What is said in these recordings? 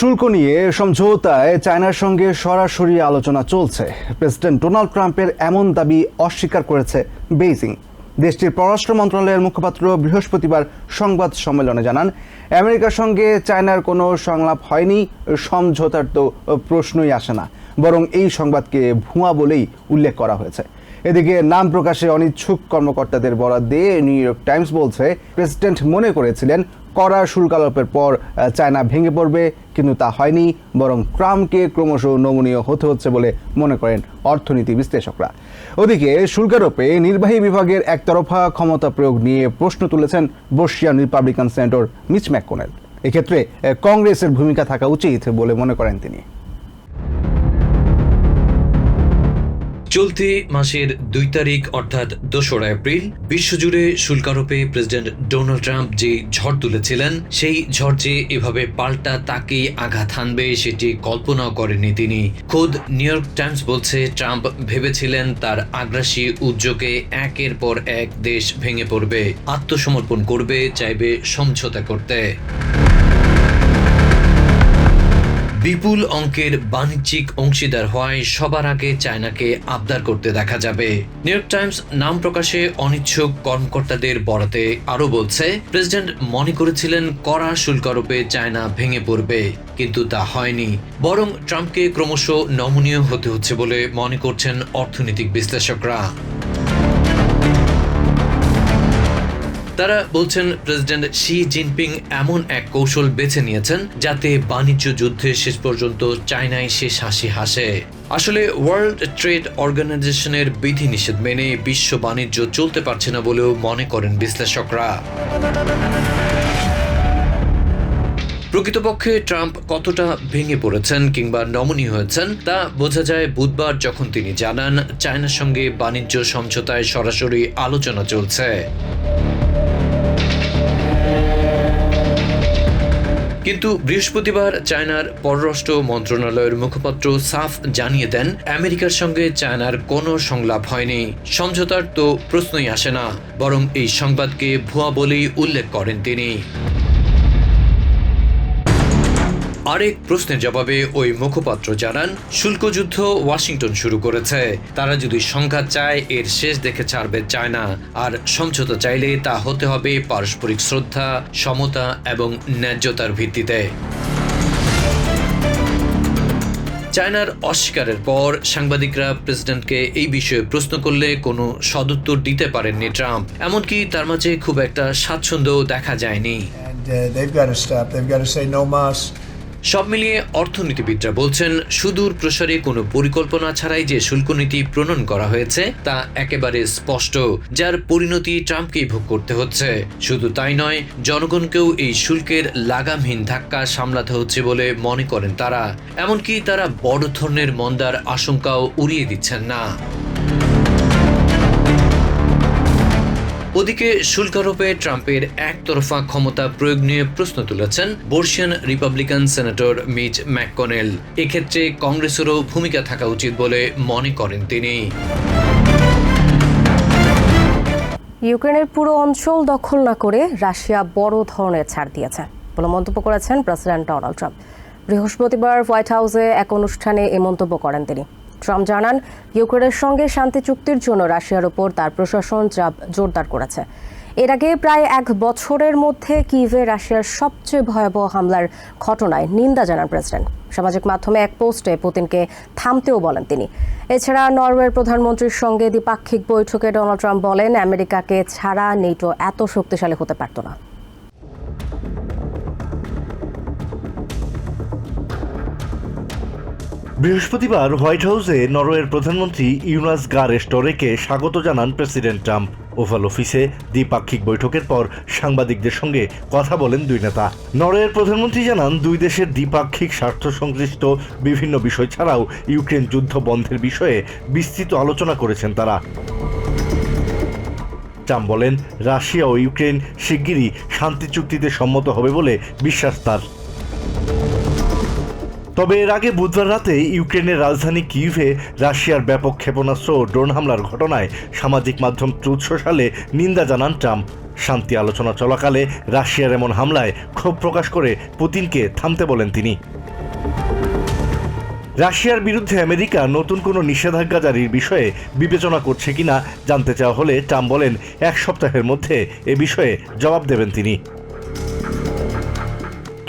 শুল্ক নিয়ে সমঝোতায় চায়নার সঙ্গে সরাসরি আলোচনা চলছে। প্রেসিডেন্ট ডোনাল্ড ট্রাম্পের এমন দাবি অস্বীকার করেছে বেইজিং। দেশটির পররাষ্ট্র মন্ত্রণালয়ের মুখপাত্র বৃহস্পতিবার সংবাদ সম্মেলনে জানান, আমেরিকার সঙ্গে চায়নার কোনো সংলাপ হয়নি সমঝোতার তো প্রশ্নই আসে না, বরং এই সংবাদকে ভুয়া বলেই উল্লেখ করা হয়েছে। এদিকে নাম প্রকাশে অনিচ্ছুক কর্মকর্তাদের বরাদ দিয়ে নিউ ইয়র্ক টাইমস বলছে, প্রেসিডেন্ট মনে করেছিলেন কড়া শুল্ক আরোপের পর চায়না ভেঙে পড়বে, কিন্তু তা হয়নি, বরং ট্রাম্পকে ক্রমশ নমনীয় হতে হচ্ছে বলে মনে করেন অর্থনীতি বিশ্লেষকরা। ওদিকে, শুল্কারোপে নির্বাহী বিভাগের একতরফা ক্ষমতা প্রয়োগ নিয়ে প্রশ্ন তুলেছেন বর্ষিয়ান রিপাবলিকান সেনেটর মিচ ম্যাককোনেল। এক্ষেত্রে কংগ্রেসের ভূমিকা থাকা উচিত বলে মনে করেন তিনি। চলতি মাসের দুই তারিখ, অর্থাৎ দোসরা এপ্রিল, বিশ্বজুড়ে শুল্কারোপে প্রেসিডেন্ট ডোনাল্ড ট্রাম্প যে ঝড় তুলেছিলেন, সেই ঝড় যে এভাবে পাল্টা তাকে আঘাত হানবে সেটি কল্পনাও করেননি তিনি। খোদ নিউ ইয়র্ক টাইমস বলছে, ট্রাম্প ভেবেছিলেন তার আগ্রাসী উদ্যোগে একের পর এক দেশ ভেঙে পড়বে, আত্মসমর্পণ করবে, চাইবে সমঝোতা করতে। বিপুল অঙ্কের বাণিজ্যিক অংশীদার হওয়ায় সবার আগে চায়নাকে আবদার করতে দেখা যাবে। নিউ ইয়র্ক টাইমস নাম প্রকাশে অনিচ্ছুক কর্মকর্তাদের বরাতে আরও বলছে, প্রেসিডেন্ট মনে করেছিলেন কড়া শুল্ক আরোপে চায়না ভেঙে পড়বে, কিন্তু তা হয়নি। বরং ট্রাম্পকে ক্রমশ নমনীয় হতে হচ্ছে বলে মনে করছেন অর্থনৈতিক বিশ্লেষকরা। তারা বলছেন প্রেসিডেন্ট শি জিনপিং এমন এক কৌশল বেছে নিয়েছেন যাতে বাণিজ্য যুদ্ধে শেষ পর্যন্ত চায়নায় শেষ হাসি হাসে। আসলে ওয়ার্ল্ড ট্রেড অর্গানাইজেশনের বিধিনিষেধ মেনে বিশ্ব বাণিজ্য চলতে পারছে না বলেও মনে করেন বিশ্লেষকরা। প্রকৃতপক্ষে ট্রাম্প কতটা ভেঙে পড়েছেন কিংবা নমনীয় হয়েছেন, তা বোঝা যায় বুধবার যখন তিনি জানান, চায়নার সঙ্গে বাণিজ্য সমঝোতায় সরাসরি আলোচনা চলছে। কিন্তু বৃহস্পতিবার চায়নার পররাষ্ট্র মন্ত্রণালয়ের মুখপাত্র সাফ জানিয়ে দেন, আমেরিকার সঙ্গে চায়নার কোনো সংলাপ হয়নি। সমঝোতার তো প্রশ্নই আসে না, বরং এই সংবাদকে ভুয়া বলেই উল্লেখ করেন তিনি। আরেক প্রশ্নের জবাবে ওই মুখপাত্র জানান শুল্কযুদ্ধ ওয়াশিংটন শুরু করেছে। তারা যদি সংঘাত চায়, এর শেষ দেখে ছাড়বে চায়না। আর সমঝোতা চাইলে তা হতে হবে পারস্পরিক শ্রদ্ধা, সমতা এবং ন্যায্যতার ভিত্তিতে। চায়নার অস্বীকারের পর সাংবাদিকরা প্রেসিডেন্টকে এই বিষয়ে প্রশ্ন করলে কোনো সদুত্তর দিতে পারেননি ট্রাম্প। এমনকি তার মাঝে খুব একটা স্বাচ্ছন্দ্য দেখা যায়নি। সব মিলিয়ে অর্থনীতিবিদরা বলছেন, সুদূর প্রসারে কোনো পরিকল্পনা ছাড়াই যে শুল্ক নীতি প্রণয়ন করা হয়েছে, তা একেবারে স্পষ্ট, যার পরিণতি ট্রাম্পকেই ভোগ করতে হচ্ছে। শুধু তাই নয়, জনগণকেও এই শুল্কের লাগামহীন ধাক্কা সামলাতে হচ্ছে বলে মনে করেন তারা। এমনকি তারা বড় ধরনের মন্দার আশঙ্কাও উড়িয়ে দিচ্ছেন না। ওদিকে শুল্কারোপে ট্রাম্পের একতরফা ক্ষমতা প্রয়োগ নিয়ে প্রশ্ন তুলেছেন বর্ষিয়ান রিপাবলিকান সেনেটর মিচ ম্যাককনেল। এক্ষেত্রে কংগ্রেসেরও ভূমিকা থাকা উচিত বলে মনে করেন তিনি। ইউক্রেনের পুরো অঞ্চল দখল না করে রাশিয়া বড় ধরনের ছাড় দিয়েছে বলে মন্তব্য করেছেন প্রেসিডেন্ট ডোনাল্ড ট্রাম্প। বৃহস্পতিবার হোয়াইট হাউসে এক অনুষ্ঠানে এ মন্তব্য করেন তিনি। ট্রাম্প জানান, ইউক্রেনের সঙ্গে শান্তি চুক্তির জন্য রাশিয়ার ওপর তার প্রশাসন চাপ জোরদার করেছে। এর আগে প্রায় এক বছরের মধ্যে কিভে রাশিয়ার সবচেয়ে ভয়াবহ হামলার ঘটনায় নিন্দা জানান প্রেসিডেন্ট। সামাজিক মাধ্যমে এক পোস্টে পুতিনকে থামতেও বলেন তিনি। এছাড়া নরওয়ের প্রধানমন্ত্রীর সঙ্গে দ্বিপাক্ষিক বৈঠকে ডোনাল্ড ট্রাম্প বলেন, আমেরিকাকে ছাড়া নেটো এত শক্তিশালী হতে পারত না। বৃহস্পতিবার হোয়াইট হাউসে নরওয়ের প্রধানমন্ত্রী ইউনাস গার স্টোরেকে স্বাগত জানান প্রেসিডেন্ট ট্রাম্প। ওভাল অফিসে দ্বিপাক্ষিক বৈঠকের পর সাংবাদিকদের সঙ্গে কথা বলেন দুই নেতা। নরওয়ের প্রধানমন্ত্রী জানান, দুই দেশের দ্বিপাক্ষিক স্বার্থ সংশ্লিষ্ট বিভিন্ন বিষয় ছাড়াও ইউক্রেন যুদ্ধ বন্ধের বিষয়ে বিস্তৃত আলোচনা করেছেন তারা। ট্রাম্প বলেন, রাশিয়া ও ইউক্রেন শিগগিরই শান্তি চুক্তিতে সম্মত হবে বলে বিশ্বাস তার। তবে এর আগে বুধবার রাতে ইউক্রেনের রাজধানী কিভে রাশিয়ার ব্যাপক ক্ষেপণাস্ত্র ও ড্রোন হামলার ঘটনায় সামাজিক মাধ্যম ট্রুথ সোশ্যালে নিন্দা জানান ট্রাম্প। শান্তি আলোচনা চলাকালে রাশিয়ার এমন হামলায় ক্ষোভ প্রকাশ করে পুতিনকে থামতে বলেন তিনি। রাশিয়ার বিরুদ্ধে আমেরিকা নতুন কোনো নিষেধাজ্ঞা জারির বিষয়ে বিবেচনা করছে কিনা জানতে চাওয়া হলে ট্রাম্প বলেন, এক সপ্তাহের মধ্যে এ বিষয়ে জবাব দেবেন তিনি।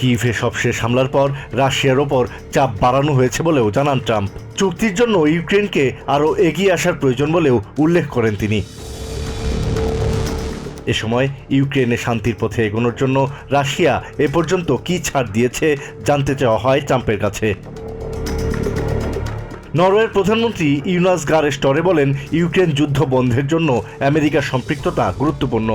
কিভে সবশেষ হামলার পর রাশিয়ার ওপর চাপ বাড়ানো হয়েছে বলেও জানান ট্রাম্প। চুক্তির জন্য ইউক্রেনকে আরও এগিয়ে আসার প্রয়োজন বলেও উল্লেখ করেন তিনি। এ সময় ইউক্রেনে শান্তির পথে এগোনোর জন্য রাশিয়া এ পর্যন্ত কী ছাড় দিয়েছে জানতে চাওয়া হয় ট্রাম্পের কাছে। নরওয়ের প্রধানমন্ত্রী ইউনাস গার স্টরে বলেন, ইউক্রেন যুদ্ধ বন্ধের জন্য আমেরিকার সম্পৃক্ততা গুরুত্বপূর্ণ।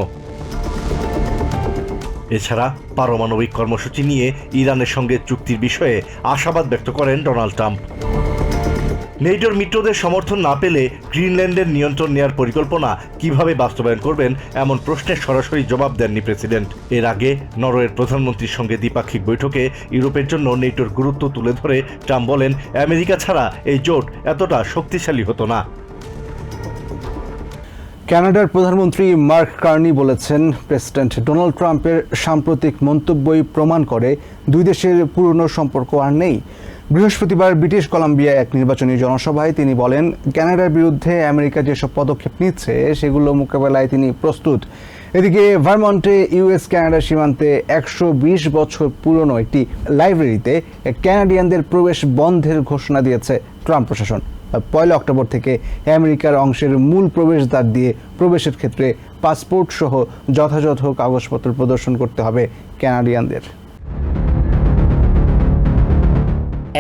এছাড়া পারমাণবিক কর্মসূচি নিয়ে ইরানের সঙ্গে চুক্তির বিষয়ে আশাবাদ ব্যক্ত করেন ডোনাল্ড ট্রাম্প। নেটোর মিত্রদের সমর্থন না পেলে গ্রিনল্যান্ডের নিয়ন্ত্রণ নেয়ার পরিকল্পনা কীভাবে বাস্তবায়ন করবেন এমন প্রশ্নের সরাসরি জবাব দেননি প্রেসিডেন্ট। এর আগে নরওয়ের প্রধানমন্ত্রীর সঙ্গে দ্বিপাক্ষিক বৈঠকে ইউরোপের জন্য নেটোর গুরুত্ব তুলে ধরে ট্রাম্প বলেন, আমেরিকা ছাড়া এই জোট এতটা শক্তিশালী হতো না। কানাডার প্রধানমন্ত্রী মার্ক কার্নি বলেছেন, প্রেসিডেন্ট ডোনাল্ড ট্রাম্পের সাম্প্রতিক মন্তব্যই প্রমাণ করে দুই দেশের পুরনো সম্পর্ক আর নেই। বৃহস্পতিবার ব্রিটিশ কলাম্বিয়া এক নির্বাচনী জনসভায় তিনি বলেন, কানাডার বিরুদ্ধে আমেরিকা যেসব পদক্ষেপ নিচ্ছে, সেগুলো মোকাবেলায় তিনি প্রস্তুত। এদিকে ভারমন্টে ইউএস কানাডা সীমান্তে একশো বিশ বছর পুরনো একটি লাইব্রেরিতে কানাডিয়ানদের প্রবেশ বন্ধের ঘোষণা দিয়েছে ট্রাম্প প্রশাসন। পয়লা অক্টোবর থেকে আমেরিকার অংশের মূল প্রবেশদ্বার দিয়ে প্রবেশের ক্ষেত্রে পাসপোর্ট সহ যথাযথ কাগজপত্র প্রদর্শন করতে হবে ক্যানাডিয়ানদের।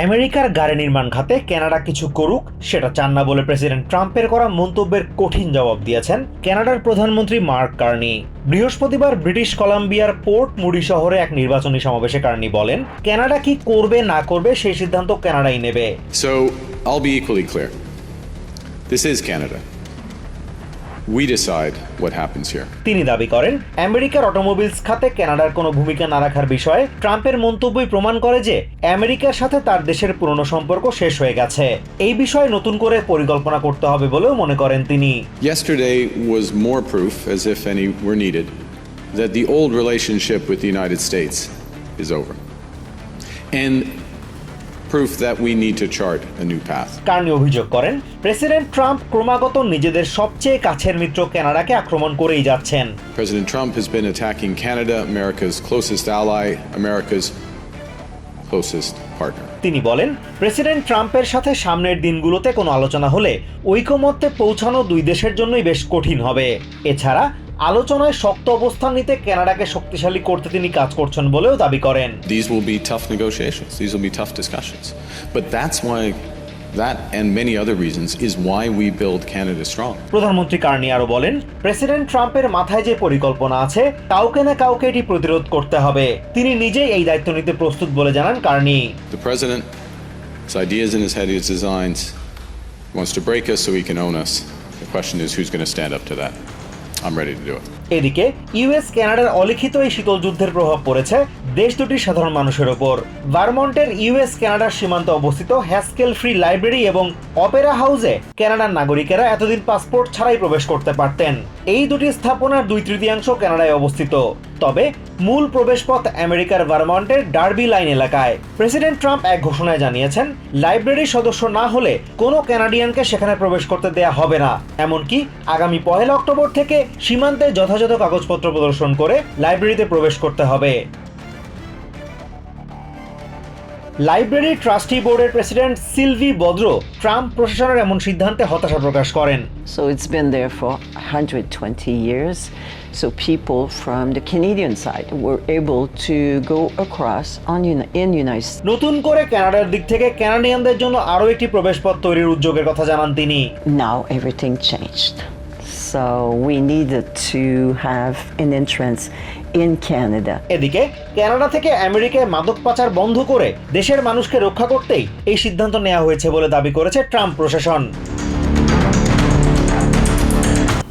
আমেরিকার গাড়ি নির্মাণ খাতে কানাডা কিছু করুক সেটা চান না বলে প্রেসিডেন্ট ট্রাম্পের করা মন্তব্যের কঠিন জবাব দিয়েছেন কানাডার প্রধানমন্ত্রী মার্ক কার্নি। বৃহস্পতিবার ব্রিটিশ কলাম্বিয়ার পোর্ট মুডি শহরে এক নির্বাচনী সমাবেশে কার্নি বলেন কানাডা কি করবে না করবে সেই সিদ্ধান্ত কানাডাই নেবে। I'll be equally clear. This is Canada. We decide what happens here. তিনি দাবি করেন আমেরিকার অটোমোবিলস খাতে কানাডার কোনো ভূমিকা না রাখার বিষয়ে ট্রাম্পের মন্তব্যই প্রমাণ করে যে আমেরিকার সাথে তার দেশের পুরনো সম্পর্ক শেষ হয়ে গেছে এই বিষয়ে নতুন করে পরিকল্পনা করতে হবে বলেও মনে করেন তিনি Yesterday was more proof, as if any were needed, that the old relationship with the United States is over. And proof that we need to chart a new path. Carney অভিযোগ করেন প্রেসিডেন্ট ট্রাম্প ক্রমাগত নিজেদের সবচেয়ে কাছের মিত্র কানাডাকে আক্রমণ করেই যাচ্ছেন President Trump has been attacking Canada, America's closest ally, America's closest partner. তিনি বলেন প্রেসিডেন্ট ট্রাম্পের সাথে সামনের দিনগুলোতে কোনো আলোচনা হলে ঐকমত্যে পৌঁছানো দুই দেশের জন্যই বেশ কঠিন হবে এছাড়া আলোচনায় শক্ত অবস্থান নিতে কানাডাকে শক্তিশালী করতে তিনি কাজ করছেন বলেও দাবি করেন These will be tough negotiations. These will be tough discussions. But that's why, that and many other reasons, is why we build Canada strong. প্রধানমন্ত্রী কার্নি আরও বলেন প্রেসিডেন্ট ট্রাম্পের মাথায় যে পরিকল্পনা আছে কাউকে না কাউকে এটি প্রতিরোধ করতে হবে তিনি নিজেই এই দায়িত্ব নিতে প্রস্তুত বলে জানান Carney The president, his ideas in his head, his designs, wants to break us so he can own us. The question is who's going to stand up to that? I'm ready to do it. এদিকে US কানাডার অলিখিত এই শীতল যুদ্ধের প্রভাব পড়েছে দেশ দুটির সাধারণ মানুষের ওপর। ভারমন্টের ইউএস কানাডার সীমান্তে অবস্থিত হ্যাস্কেল ফ্রি লাইব্রেরি এবং অপেরা হাউসে কানাডার নাগরিকেরা এতদিন পাসপোর্ট ছাড়াই প্রবেশ করতে পারতেন। এই দুটি স্থাপনার দুই তৃতীয়াংশ কানাডায় অবস্থিত। তবে মূল প্রবেশপথ আমেরিকার ভারমন্টের ডার্বি লাইন এলাকায়। প্রেসিডেন্ট ট্রাম্প এক ঘোষণায় জানিয়েছেন লাইব্রেরির সদস্য না হলে কোনো কানাডিয়ানকে সেখানে প্রবেশ করতে দেয়া হবে না। এমনকি আগামী পহেলা অক্টোবর থেকে সীমান্তে যথাযথ কাগজপত্র প্রদর্শন করে লাইব্রেরিতে প্রবেশ করতে হবে লাইব্রেরি ট্রাস্টি বোর্ডের প্রেসিডেন্ট সিলভি বদ্র ট্রাম্প প্রশাসনের এমন সিদ্ধান্তে হতাশা প্রকাশ করেন So it's been there for 120 years. So people from the Canadian side were able to go across on uni- in United States. নতুন করে কানাডার দিক থেকে কানাডিয়ানদের জন্য আরও একটি প্রবেশপথ তৈরির উদ্যোগের কথা জানান তিনি Now everything changed. So we needed to have an entrance in Canada. এদিকে কানাডা থেকে আমেরিকায় মাদক পাচার বন্ধ করে দেশের মানুষকে রক্ষা করতেই এই সিদ্ধান্ত নেওয়া হয়েছে বলে দাবি করেছে ট্রাম্প প্রশাসন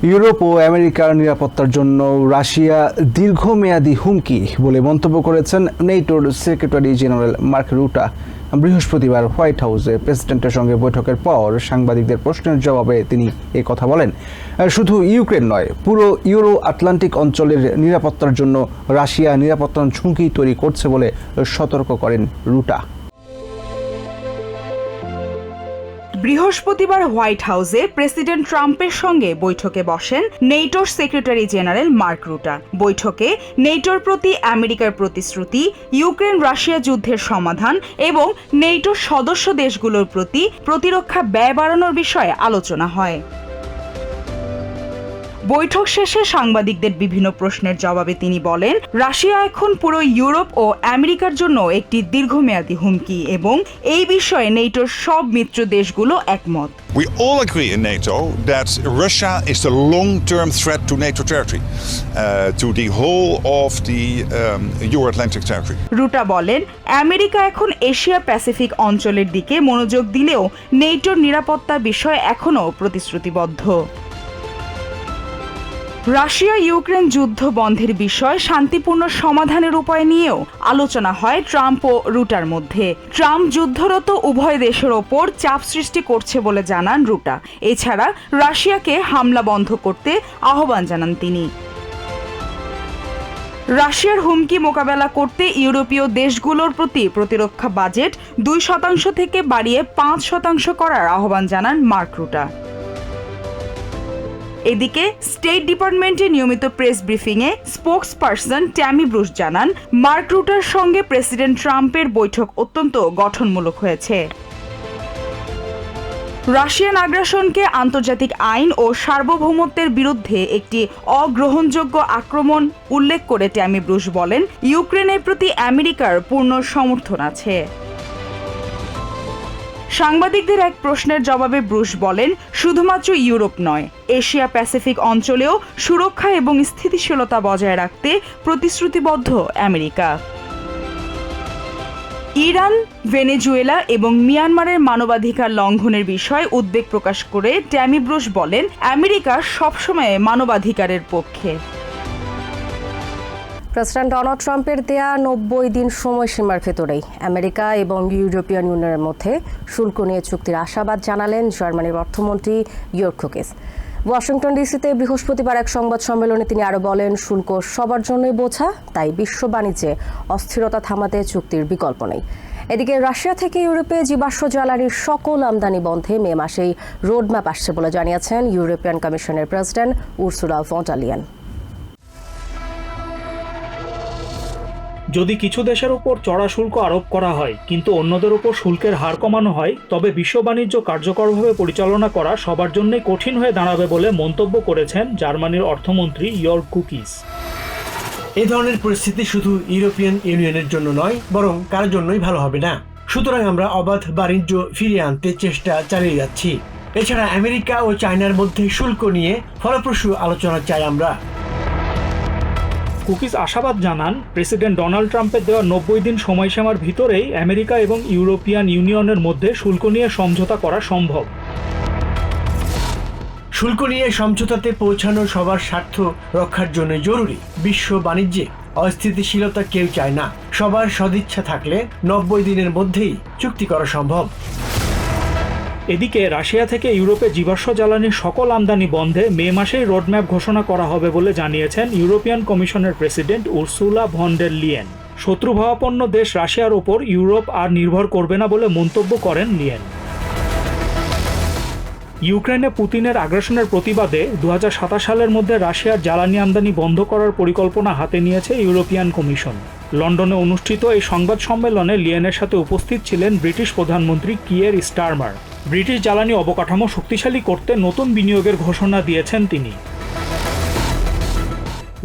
ইউরোপ ও আমেরিকার নিরাপত্তার জন্য রাশিয়া দীর্ঘমেয়াদী হুমকি বলে মন্তব্য করেছেন নেটোর সেক্রেটারি জেনারেল মার্ক রুটা বৃহস্পতিবার হোয়াইট হাউসে প্রেসিডেন্টের সঙ্গে বৈঠকের পর সাংবাদিকদের প্রশ্নের জবাবে তিনি এ কথা বলেন শুধু ইউক্রেন নয়, পুরো ইউরো আটলান্টিক অঞ্চলের নিরাপত্তার জন্য রাশিয়া নিরাপত্তার ঝুঁকি তৈরি করছে বলে সতর্ক করেন রুটা। বৃহস্পতিবার হোয়াইট হাউসে প্রেসিডেন্ট ট্রাম্পের সঙ্গে বৈঠকে বসেন নেটোর সেক্রেটারি জেনারেল মার্ক রুটা। বৈঠকে নেটোর প্রতি আমেরিকার প্রতিশ্রুতি, ইউক্রেন রাশিয়া যুদ্ধের সমাধান এবং নেটোর সদস্য দেশগুলোর প্রতি প্রতিরক্ষা ব্যয় বাড়ানোর বিষয়ে আলোচনা হয়। বৈঠক শেষে সাংবাদিকদের বিভিন্ন প্রশ্নের জবাবে তিনি বলেন রাশিয়া এখন পুরো ইউরোপ ও আমেরিকার জন্য একটি দীর্ঘমেয়াদী হুমকি এবং এই বিষয়ে নেটোর সব মিত্র দেশগুলো একমত We all agree in NATO that Russia is the long term threat to NATO territory, uh, to the whole of the um, Euro Atlantic territory. রুটা বলেন আমেরিকা এখন এশিয়া প্যাসিফিক অঞ্চলের দিকে মনোযোগ দিলেও নেটোর নিরাপত্তা বিষয়ে এখনও প্রতিশ্রুতিবদ্ধ রাশিয়া ইউক্রেন যুদ্ধ বন্ধের বিষয় শান্তিপূর্ণ সমাধানের উপায় নিয়েও আলোচনা হয় ট্রাম্প ও রুটার মধ্যে। ট্রাম্প যুদ্ধরত উভয় দেশের ওপর চাপ সৃষ্টি করছে বলে জানান রুটা। এছাড়া রাশিয়াকে হামলা বন্ধ করতে আহ্বান জানান তিনি। রাশিয়ার হুমকি মোকাবেলা করতে ইউরোপীয় দেশগুলোর প্রতি প্রতিরক্ষা বাজেট দুই শতাংশ থেকে বাড়িয়ে পাঁচ শতাংশ করার আহ্বান জানান মার্ক রুটা। এদিকে স্টেট ডিপার্টমেন্টের নিয়মিত প্রেস ব্রিফিংয়ে স্পোক্স পার্সন ট্যামি ব্রুস জানান, মার্ক রুটার সঙ্গে প্রেসিডেন্ট ট্রাম্পের বৈঠক অত্যন্ত গঠনমূলক হয়েছে। রাশিয়ান আগ্রাসনকে আন্তর্জাতিক আইন ও সার্বভৌমত্বের বিরুদ্ধে একটি অগ্রহণযোগ্য আক্রমণ উল্লেখ করে ট্যামি ব্রুস বলেন, ইউক্রেনের প্রতি আমেরিকার পূর্ণ সমর্থন আছে। সাংবাদিকদের এক প্রশ্নের জবাবে ব্রুশ বলেন, শুধুমাত্র ইউরোপ নয়, এশিয়া প্যাসিফিক অঞ্চলেও সুরক্ষা এবং স্থিতিশীলতা বজায় রাখতে প্রতিশ্রুতিবদ্ধ আমেরিকা। ইরান, ভেনেজুয়েলা এবং মিয়ানমারের মানবাধিকার লঙ্ঘনের বিষয়ে উদ্বেগ প্রকাশ করে ট্যামি ব্রুশ বলেন, আমেরিকা সবসময় মানবাধিকারের পক্ষে। প্রেসিডেন্ট ডোনাল্ড ট্রাম্পের দেয়া নব্বই দিন সময়সীমার ভেতরেই আমেরিকা এবং ইউরোপিয়ান ইউনিয়নের মধ্যে শুল্ক নিয়ে চুক্তির আশাবাদ জানালেন জার্মানির অর্থমন্ত্রী ইয়র্ক হুকিস ওয়াশিংটন ডিসিতে বৃহস্পতিবার এক সংবাদ সম্মেলনে তিনি আরও বলেন, শুল্ক সবার জন্যই বোঝা, তাই বিশ্ব বাণিজ্যে অস্থিরতা থামাতে চুক্তির বিকল্প নেই। এদিকে রাশিয়া থেকে ইউরোপে জীবাশ্ম জ্বালানির সকল আমদানি বন্ধে মে মাসেই রোডম্যাপ আসছে বলে জানিয়েছেন ইউরোপিয়ান কমিশনের প্রেসিডেন্ট উর্সুলা ফন্টালিয়ান যদি কিছু দেশের উপর চড়া শুল্ক আরোপ করা হয়, কিন্তু অন্যদের উপর শুল্কের হার কমানো হয়, তবে বিশ্ব বাণিজ্য কার্যকরভাবে পরিচালনা করা সবার জন্যই কঠিন হয়ে দাঁড়াবে বলে মন্তব্য করেছেন জার্মানির অর্থমন্ত্রী ইয়র্ক কুকিস। এই ধরনের পরিস্থিতি শুধু ইউরোপিয়ান ইউনিয়নের জন্য নয়, বরং কারোর জন্যই ভালো হবে না। সুতরাং আমরা অবাধ বাণিজ্য ফিরিয়ে আনতে চেষ্টা চালিয়ে যাচ্ছি। এছাড়া আমেরিকা ও চায়নার মধ্যে শুল্ক নিয়ে ফলপ্রসূ আলোচনা চাই আমরা। কুকিস আশাবাদ জানান, প্রেসিডেন্ট ডোনাল্ড ট্রাম্পের দেওয়া নব্বই দিন সময়সীমার ভিতরেই আমেরিকা এবং ইউরোপিয়ান ইউনিয়নের মধ্যে শুল্ক নিয়ে সমঝোতা করা সম্ভব। শুল্ক নিয়ে সমঝোতাতে পৌঁছানো সবার স্বার্থ রক্ষার জন্য জরুরি। বিশ্ব বাণিজ্যে অস্থিতিশীলতা কেউ চায় না। সবার সদিচ্ছা থাকলে নব্বই দিনের মধ্যেই চুক্তি করা সম্ভব। এদিকে রাশিয়া থেকে ইউরোপে জীবাশ্ম জ্বালানির সকল আমদানি বন্ধে মে মাসেই রোডম্যাপ ঘোষণা করা হবে বলে জানিয়েছেন ইউরোপিয়ান কমিশনের president Ursula von der Leyen. শত্রুভাবাপন্ন দেশ রাশিয়ার ওপর ইউরোপ আর নির্ভর করবে না বলে মন্তব্য করেন লিয়েন। ইউক্রেনে পুতিনের আগ্রাসনের প্রতিবাদে দু হাজার সাতাশ সালের মধ্যে রাশিয়ার জ্বালানি আমদানি বন্ধ করার পরিকল্পনা হাতে নিয়েছে ইউরোপিয়ান কমিশন। লন্ডনে অনুষ্ঠিত এই সংবাদ সম্মেলনে লিয়েনের সাথে উপস্থিত ছিলেন ব্রিটিশ প্রধানমন্ত্রী কিয়ের স্টারমার। ব্রিটিশ জ্বালানি অবকাঠামো শক্তিশালী করতে নতুন বিনিয়োগের ঘোষণা দিয়েছেন তিনি।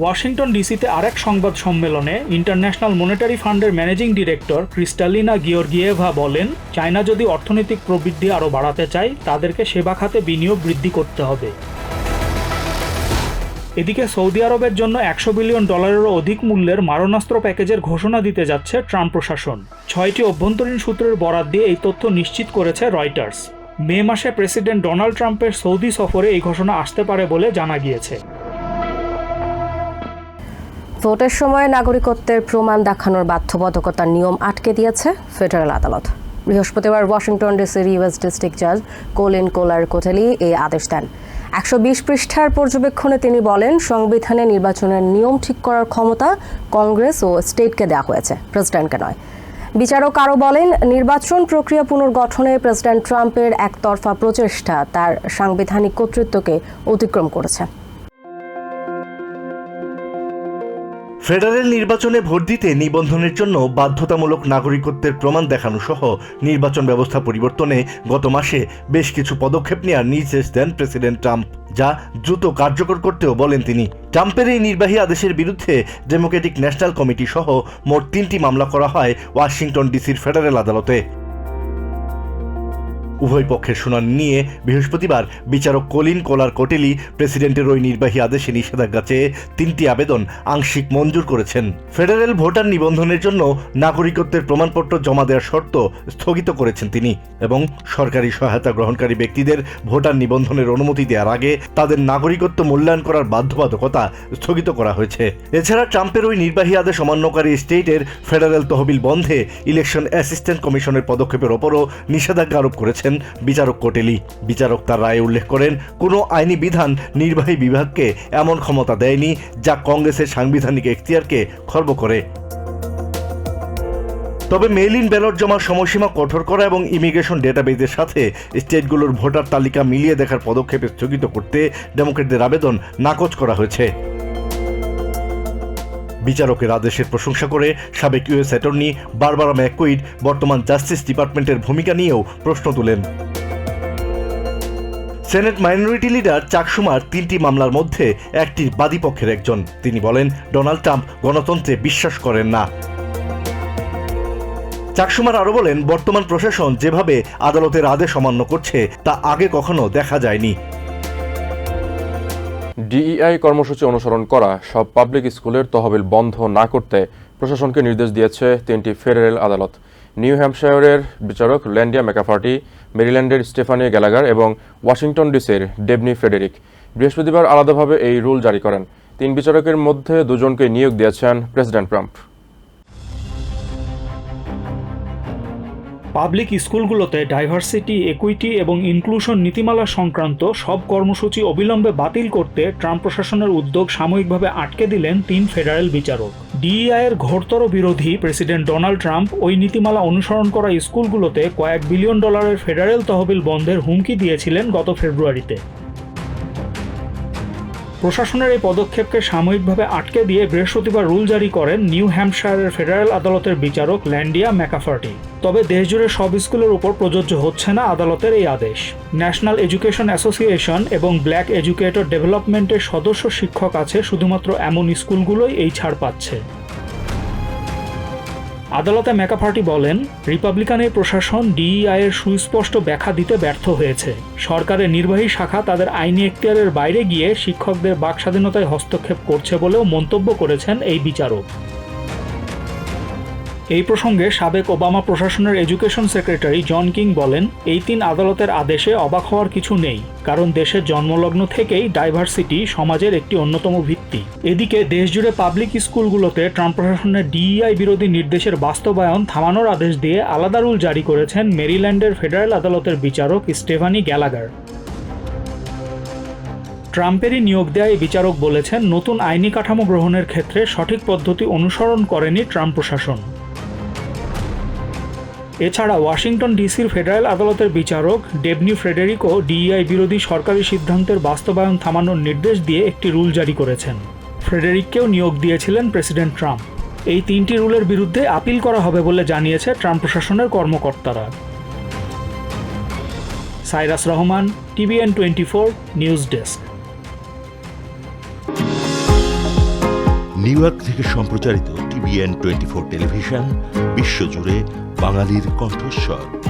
ওয়াশিংটন ডিসিতে আরেক সংবাদ সম্মেলনে ইন্টারন্যাশনাল মনিটারি ফান্ডের ম্যানেজিং ডিরেক্টর ক্রিস্টালিনা গিয়র্গিয়েভা বলেন, চায়না যদি অর্থনৈতিক প্রবৃদ্ধি আরও বাড়াতে চায়, তাদেরকে সেবা খাতে বিনিয়োগ বৃদ্ধি করতে হবে। এদিকে সৌদি আরবের জন্য একশো বিলিয়ন ডলারেরও অধিক মূল্যের মারণাস্ত্র প্যাকেজের ঘোষণা দিতে যাচ্ছে ট্রাম্প প্রশাসন। ছয়টি অভ্যন্তরীণ সূত্রের বরাত দিয়ে এই তথ্য নিশ্চিত করেছে রয়টার্স। মে মাসে প্রেসিডেন্ট ডোনাল্ড ট্রাম্পের সৌদি সফরে এই ঘোষণা আসতে পারে বলে জানা গিয়েছে। ভোটের সময় নাগরিকত্বের প্রমাণ দেখানোর বাধ্যবাধকতার নিয়ম আটকে দিয়েছে ফেডারেল আদালত। বৃহস্পতিবার ওয়াশিংটন ডিসির ইউএস ডিস্ট্রিক্ট জাজ কোলিন কোলার কোটেলি এই আদেশ দেন। একশো বিশ পৃষ্ঠার পর্যবেক্ষণে তিনি বলেন, সংবিধানে নির্বাচনের নিয়ম ঠিক করার ক্ষমতা কংগ্রেস ও স্টেটকে দেওয়া হয়েছে, প্রেসিডেন্টকে নয়। বিচারক আরও বলেন, নির্বাচন প্রক্রিয়া পুনর্গঠনে প্রেসিডেন্ট ট্রাম্পের একতরফা প্রচেষ্টা তার সাংবিধানিক কর্তৃত্বকে অতিক্রম করেছে। ফেডারেল নির্বাচনে ভোট দিতে নিবন্ধনের জন্য বাধ্যতামূলক নাগরিকত্বের প্রমাণ দেখানো সহ নির্বাচন ব্যবস্থা পরিবর্তনে গত মাসে বেশ কিছু পদক্ষেপ নেওয়ার নির্দেশ দেন প্রেসিডেন্ট ট্রাম্প, যা দ্রুত কার্যকর করতেও বলেন তিনি। ট্রাম্পের এই নির্বাহী আদেশের বিরুদ্ধে ডেমোক্রেটিক ন্যাশনাল কমিটি সহ মোট তিনটি মামলা করা হয় ওয়াশিংটন ডিসির ফেডারেল আদালতে। উভয় পক্ষের শুনানি নিয়ে বৃহস্পতিবার বিচারক কলিন কোলার কোটেলি প্রেসিডেন্টের ওই নির্বাহী আদেশে নিষেধাজ্ঞা চেয়ে তিনটি আবেদন আংশিক মঞ্জুর করেছেন। ফেডারেল ভোটার নিবন্ধনের জন্য নাগরিকত্বের প্রমাণপত্র জমা দেওয়ার শর্ত স্থগিত করেছেন তিনি এবং সরকারি সহায়তা গ্রহণকারী ব্যক্তিদের ভোটার নিবন্ধনের অনুমতি দেওয়ার আগে তাদের নাগরিকত্ব মূল্যায়ন করার বাধ্যবাধকতা স্থগিত করা হয়েছে। এছাড়া ট্রাম্পের ওই নির্বাহী আদেশ অমান্যকারী স্টেটের ফেডারেল তহবিল বন্ধে ইলেকশন অ্যাসিস্ট্যান্ট কমিশনের পদক্ষেপের ওপরও নিষেধাজ্ঞা আরোপ করেছেন। বিচারক কোটেলি। বিচারক তার রায়ে উল্লেখ করেন, কোনো আইনি বিধান নির্বাহী বিভাগকে এমন ক্ষমতা দেয়নি যা কংগ্রেসের সাংবিধানিক এখতিয়ারকে খর্ব করে। তবে মেইল ইন ব্যালট জমার সময়সীমা কঠোর করা এবং ইমিগ্রেশন ডেটাবেজের সাথে স্টেটগুলোর ভোটার তালিকা মিলিয়ে দেখার পদক্ষেপে স্থগিত করতে ডেমোক্রেটদের আবেদন নাকচ করা হয়েছে। বিচারকের আদেশের প্রশংসা করে সাবেক ইউএস অ্যাটর্নি বারবারা ম্যাকুইড বর্তমান জাস্টিস ডিপার্টমেন্টের ভূমিকা নিয়েও প্রশ্ন তুলেন। সেনেট মাইনরিটি লিডার চাকসুমার তিনটি মামলার মধ্যে একটি বাদীপক্ষের একজন। তিনি বলেন, ডোনাল্ড ট্রাম্প গণতন্ত্রে বিশ্বাস করেন না। চাকসুমার আরও বলেন, বর্তমান প্রশাসন যেভাবে আদালতের আদেশ অমান্য করছে, তা আগে কখনো দেখা যায়নি। ডিইআই কর্মসূচি অনুসরণ করা সব পাবলিক স্কুলের তহবিল বন্ধ না করতে প্রশাসনকে নির্দেশ দিয়েছে তিনটি ফেডারেল আদালত। নিউ হ্যাম্পশায়ারের বিচারক ল্যান্ডিয়া ম্যাকাফার্টি, মেরিল্যান্ডের স্টেফানি গ্যালাগার এবং ওয়াশিংটন ডিসির ডেবনি ফেডেরিক বৃহস্পতিবার আলাদাভাবে এই রুল জারি করেন। তিন বিচারকের মধ্যে দুজনকে নিয়োগ দিয়েছেন প্রেসিডেন্ট ট্রাম্প। পাবলিক স্কুলগুলোতে ডাইভার্সিটি একুইটি এবং ইনক্লুশন নীতিমালা সংক্রান্ত সব কর্মসূচি অবিলম্বে বাতিল করতে ট্রাম্প প্রশাসনের উদ্যোগ সাময়িকভাবে আটকে দিলেন তিন ফেডারেল বিচারক। ডিইআই এর ঘোরতর বিরোধী প্রেসিডেন্ট ডোনাল্ড ট্রাম্প ওই নীতিমালা অনুসরণ করা স্কুলগুলোতে কয়েক বিলিয়ন ডলারের ফেডারেল তহবিল বন্ধের হুমকি দিয়েছিলেন গত ফেব্রুয়ারিতে। প্রশাসনের এই পদক্ষেপকে সাময়িকভাবে আটকে দিয়ে বৃহস্পতিবার রুল জারি করেন নিউ হ্যাম্পশায়ারের ফেডারেল আদালতের বিচারক ল্যান্ডিয়া ম্যাকাফার্টি। তবে দেশজুড়ে সব স্কুলের উপর প্রযোজ্য হচ্ছে না আদালতের এই আদেশ। ন্যাশনাল এডুকেশন অ্যাসোসিয়েশন এবং ব্ল্যাক এডুকেটর ডেভেলপমেন্টের সদস্য শিক্ষক আছে শুধুমাত্র এমন স্কুলগুলোই এই ছাড় পাচ্ছে। আদালতে ম্যাকাফার্টি বলেন, রিপাবলিকান এই প্রশাসন ডিইআই এর সুস্পষ্ট ব্যাখ্যা দিতে ব্যর্থ হয়েছে। সরকারের নির্বাহী শাখা তাদের আইনি এখতিয়ারের বাইরে গিয়ে শিক্ষকদের বাক স্বাধীনতায় হস্তক্ষেপ করছে বলেও মন্তব্য করেছেন এই বিচারক। এই প্রসঙ্গে সাবেক ওবামা প্রশাসনের এডুকেশন সেক্রেটারি জন কিং বলেন, এই তিন আদালতের আদেশে অবাক হওয়ার কিছু নেই, কারণ দেশের জন্মলগ্ন থেকেই ডাইভার্সিটি সমাজের একটি অন্যতম ভিত্তি। এদিকে দেশজুড়ে পাবলিক স্কুলগুলোতে ট্রাম্প প্রশাসনের ডিইআই বিরোধী নির্দেশের বাস্তবায়ন থামানোর আদেশ দিয়ে আলাদা রুল জারি করেছেন মেরিল্যান্ডের ফেডারেল আদালতের বিচারক স্টেভানি গ্যালাগার। ট্রাম্পেরই নিয়োগ দেয়া এই বিচারক বলেছেন, নতুন আইনি কাঠামো গ্রহণের ক্ষেত্রে সঠিক পদ্ধতি অনুসরণ করেনি ট্রাম্প প্রশাসন। এছাড়া ওয়াশিংটন ডিসির ফেডারেল আদালতের বিচারক ডেবনি ফ্রেডেরিকো ডিইআই বিরোধী সরকারি সিদ্ধান্তের বাস্তবায়ন থামানোর নির্দেশ দিয়ে একটি রুল জারি করেছেন। ফ্রেডেরিককেও নিয়োগ দিয়েছিলেন প্রেসিডেন্ট ট্রাম্প। এই তিনটি রুলের বিরুদ্ধে আপিল করা হবে বলে জানিয়েছে ট্রাম্প প্রশাসনের কর্মকর্তারা। Cyrus Rahman, TVN twenty four news desk. New York থেকে সম্প্রচারিত টিভিএন টোয়েন্টি ফোর টেলিভিশন বিশ্বজুড়ে বাঙালির কণ্ঠস্বর।